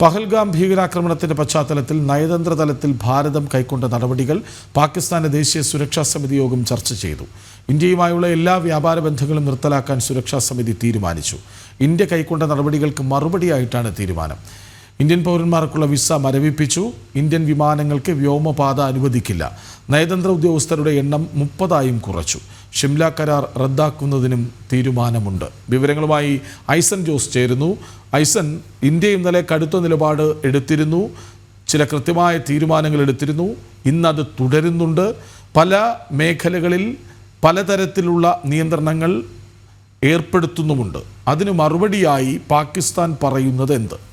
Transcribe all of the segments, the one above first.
പഹൽഗാം ഭീകരാക്രമണത്തിന്റെ പശ്ചാത്തലത്തിൽ നയതന്ത്ര തലത്തിൽ ഭാരതം കൈക്കൊണ്ട നടപടികൾ പാകിസ്ഥാന്റെ ദേശീയ സുരക്ഷാ സമിതി യോഗം ചർച്ച ചെയ്തു. ഇന്ത്യയുമായുള്ള എല്ലാ വ്യാപാര ബന്ധങ്ങളും നിർത്തലാക്കാൻ സുരക്ഷാ സമിതി തീരുമാനിച്ചു. ഇന്ത്യ കൈക്കൊണ്ട നടപടികൾക്ക് മറുപടിയായിട്ടാണ് തീരുമാനം. ഇന്ത്യൻ പൗരന്മാർക്കുള്ള വിസ മരവിപ്പിച്ചു. ഇന്ത്യൻ വിമാനങ്ങൾക്ക് വ്യോമപാത അനുവദിക്കില്ല. നയതന്ത്ര ഉദ്യോഗസ്ഥരുടെ എണ്ണം മുപ്പതായും കുറച്ചു. ഷിംല കരാർ റദ്ദാക്കുന്നതിനും തീരുമാനമുണ്ട്. വിവരങ്ങളുമായി ഐസൻ ജോസ് ചേരുന്നു. ഐസൻ ഇന്ത്യ ഇന്നലെ കടുത്ത നിലപാട് എടുത്തിരുന്നു. ചില കൃത്യമായ തീരുമാനങ്ങൾ എടുത്തിരുന്നു. ഇന്നത് തുടരുന്നുണ്ട്. പല മേഖലകളിൽ പലതരത്തിലുള്ള നിയന്ത്രണങ്ങൾ ഏർപ്പെടുത്തുന്നുമുണ്ട്. അതിന് മറുപടിയായി പാകിസ്ഥാൻ പറയുന്നത് എന്ത്?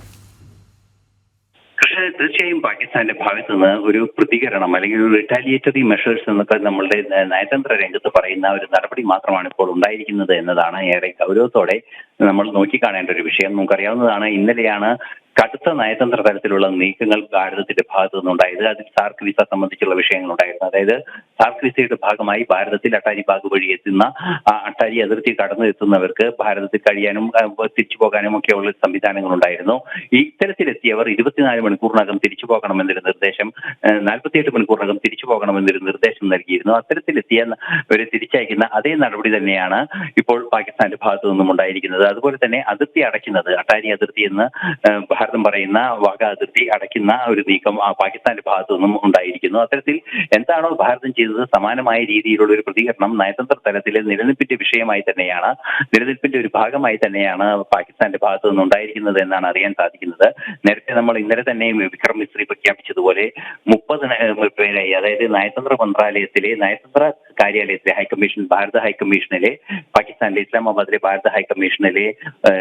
തീർച്ചയായും പാകിസ്ഥാന്റെ ഭാഗത്ത് നിന്ന് ഒരു പ്രതികരണം അല്ലെങ്കിൽ ഒരു റിറ്റാലിയേറ്ററി മെഷേഴ്സ് എന്നൊക്കെ നമ്മളുടെ നയതന്ത്ര രംഗത്ത് പറയുന്ന ഒരു നടപടി മാത്രമാണ് ഇപ്പോൾ ഉണ്ടായിരിക്കുന്നത് എന്നതാണ് ഏറെ ഗൗരവത്തോടെ നമ്മൾ നോക്കിക്കാണേണ്ട ഒരു വിഷയം. നമുക്കറിയാവുന്നതാണ് ഇന്നലെയാണ് കടുത്ത നയതന്ത്ര തലത്തിലുള്ള നീക്കങ്ങൾ ഭാരതത്തിന്റെ ഭാഗത്തു നിന്നുണ്ടായത് അതിൽ സാർക്ക് വിസ സംബന്ധിച്ചുള്ള വിഷയങ്ങൾ ഉണ്ടായിരുന്നു അതായത് സാർക്ക് വിസയുടെ ഭാഗമായി ഭാരതത്തിൽ അട്ടാരി ബാഗ് വഴി എത്തുന്ന അട്ടാരി അതിർത്തി കടന്നു എത്തുന്നവർക്ക് ഭാരതത്തിൽ കഴിയാനും തിരിച്ചു പോകാനും ഒക്കെയുള്ള സംവിധാനങ്ങൾ ഉണ്ടായിരുന്നു ഇത്തരത്തിലെത്തിയവർ ഇരുപത്തിനാല് മണിക്കൂറിനകം തിരിച്ചു പോകണമെന്നൊരു നിർദ്ദേശം നാൽപ്പത്തിയെട്ട് മണിക്കൂറിനകം തിരിച്ചു പോകണമെന്നൊരു നിർദ്ദേശം നൽകിയിരുന്നു. അത്തരത്തിലെത്തിയ ഒരു തിരിച്ചയക്കുന്ന അതേ നടപടി തന്നെയാണ് ഇപ്പോൾ പാകിസ്ഥാന്റെ ഭാഗത്തു നിന്നും ഉണ്ടായിരിക്കുന്നത് അതുപോലെ തന്നെ അതിർത്തി അടയ്ക്കുന്നത് അട്ടാരി അതിർത്തി എന്ന് ഭാരതം പറയുന്ന വക അതിർത്തി അടയ്ക്കുന്ന ഒരു നീക്കം പാകിസ്ഥാന്റെ ഭാഗത്തു നിന്നും ഉണ്ടായിരിക്കുന്നു. അത്തരത്തിൽ എന്താണോ ഭാരതം ചെയ്തത് സമാനമായ രീതിയിലുള്ള ഒരു പ്രതികരണം നയതന്ത്ര തലത്തിലെ നിലനിൽപ്പിന്റെ വിഷയമായി തന്നെയാണ് നിലനിൽപ്പിന്റെ ഒരു ഭാഗമായി തന്നെയാണ് പാകിസ്ഥാന്റെ ഭാഗത്തു നിന്ന് ഉണ്ടായിരിക്കുന്നത് എന്നാണ് അറിയാൻ സാധിക്കുന്നത്. നേരത്തെ നമ്മൾ ഇന്നലെ തന്നെ വിക്രം മിശ്രി പ്രഖ്യാപിച്ചതുപോലെ മുപ്പത് അതായത് നയതന്ത്ര മന്ത്രാലയത്തിലെ നയതന്ത്ര കാര്യാലയത്തിലെ ഹൈക്കമ്മീഷൻ ഭാരത ഹൈക്കമ്മീഷനിലെ പാകിസ്ഥാനിലെ ഇസ്ലാമാബാദിലെ ഭാരത ഹൈക്കമ്മീഷനിലെ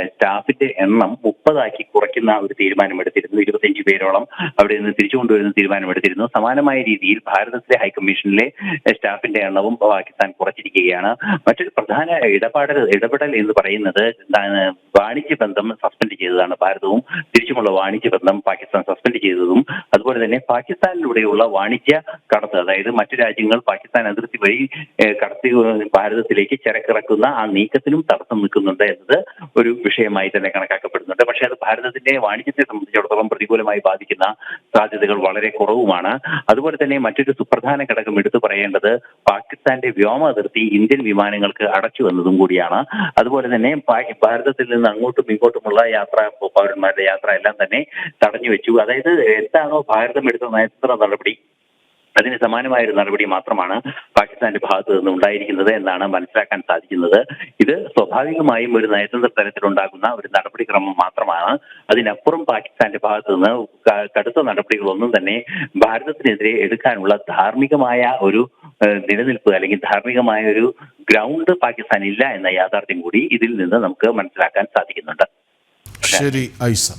സ്റ്റാഫിന്റെ എണ്ണം മുപ്പതാക്കി കുറയ്ക്കുന്ന ഒരു തീരുമാനമെടുത്തിരുന്നു. ഇരുപത്തിയഞ്ച് പേരോളം അവിടെ നിന്ന് തിരിച്ചു കൊണ്ടുവരുന്ന തീരുമാനമെടുത്തിരുന്നു. സമാനമായ രീതിയിൽ ഭാരതത്തിലെ ഹൈക്കമ്മീഷനിലെ സ്റ്റാഫിന്റെ എണ്ണവും പാകിസ്ഥാൻ കുറച്ചിരിക്കുകയാണ്. മറ്റൊരു പ്രധാന ഇടപാടൽ ഇടപെടൽ എന്ന് പറയുന്നത് വാണിജ്യ ബന്ധം സസ്പെൻഡ് ചെയ്തതാണ് ഭാരതവും. തിരിച്ചുമുള്ള വാണിജ്യ ബന്ധം പാകിസ്ഥാൻ സസ്പെൻഡ് ചെയ്തതും. അതുപോലെ തന്നെ പാകിസ്ഥാനിലൂടെയുള്ള വാണിജ്യ കടത്ത് അതായത് മറ്റു രാജ്യങ്ങൾ പാകിസ്ഥാൻ അതിർത്തി വഴി കടത്തി ഭാരതത്തിലേക്ക് ചരക്കിറക്കുന്ന ആ നീക്കത്തിനും തടസ്സം നിൽക്കുന്നുണ്ട് എന്നത് ഒരു വിഷയമായി തന്നെ കണക്കാക്കപ്പെടുന്നുണ്ട്. പക്ഷേ അത് ഭാരതത്തിന്റെ വാണിജ്യത്തെ സംബന്ധിച്ചിടത്തോളം പ്രതികൂലമായി ബാധിക്കുന്ന സാധ്യതകൾ വളരെ കുറവുമാണ്. അതുപോലെ തന്നെ മറ്റൊരു സുപ്രധാന ഘടകം എടുത്തു പറയേണ്ടത് പാകിസ്ഥാന്റെ വ്യോമ അതിർത്തി ഇന്ത്യൻ വിമാനങ്ങൾക്ക് അടച്ചു വന്നതും കൂടിയാണ്. അതുപോലെ തന്നെ ഭാരതത്തിൽ നിന്ന് അങ്ങോട്ടും ഇങ്ങോട്ടുമുള്ള യാത്ര പൗരന്മാരുടെ യാത്ര എല്ലാം തന്നെ തടഞ്ഞു വെച്ചു. അതായത് എന്താണോ ഭാരതം എടുത്ത നയതന്ത്ര നടപടി അതിന് സമാനമായ ഒരു നടപടി മാത്രമാണ് പാകിസ്ഥാന്റെ ഭാഗത്ത് നിന്ന് ഉണ്ടായിരിക്കുന്നത് എന്നാണ് മനസ്സിലാക്കാൻ സാധിക്കുന്നത്. ഇത് സ്വാഭാവികമായും ഒരു നയതന്ത്ര തലത്തിലുണ്ടാകുന്ന ഒരു നടപടിക്രമം മാത്രമാണ്. അതിനപ്പുറം പാകിസ്ഥാന്റെ ഭാഗത്ത് നിന്ന് കടുത്ത നടപടികളൊന്നും തന്നെ ഭാരതത്തിനെതിരെ എടുക്കാനുള്ള ധാർമ്മികമായ ഒരു നിലനിൽപ്പ് അല്ലെങ്കിൽ ധാർമ്മികമായ ഒരു ഗ്രൗണ്ട് പാകിസ്ഥാൻ ഇല്ല എന്ന യാഥാർത്ഥ്യം കൂടി ഇതിൽ നിന്ന് നമുക്ക് മനസ്സിലാക്കാൻ സാധിക്കുന്നുണ്ട്. ശരി ഐസൻ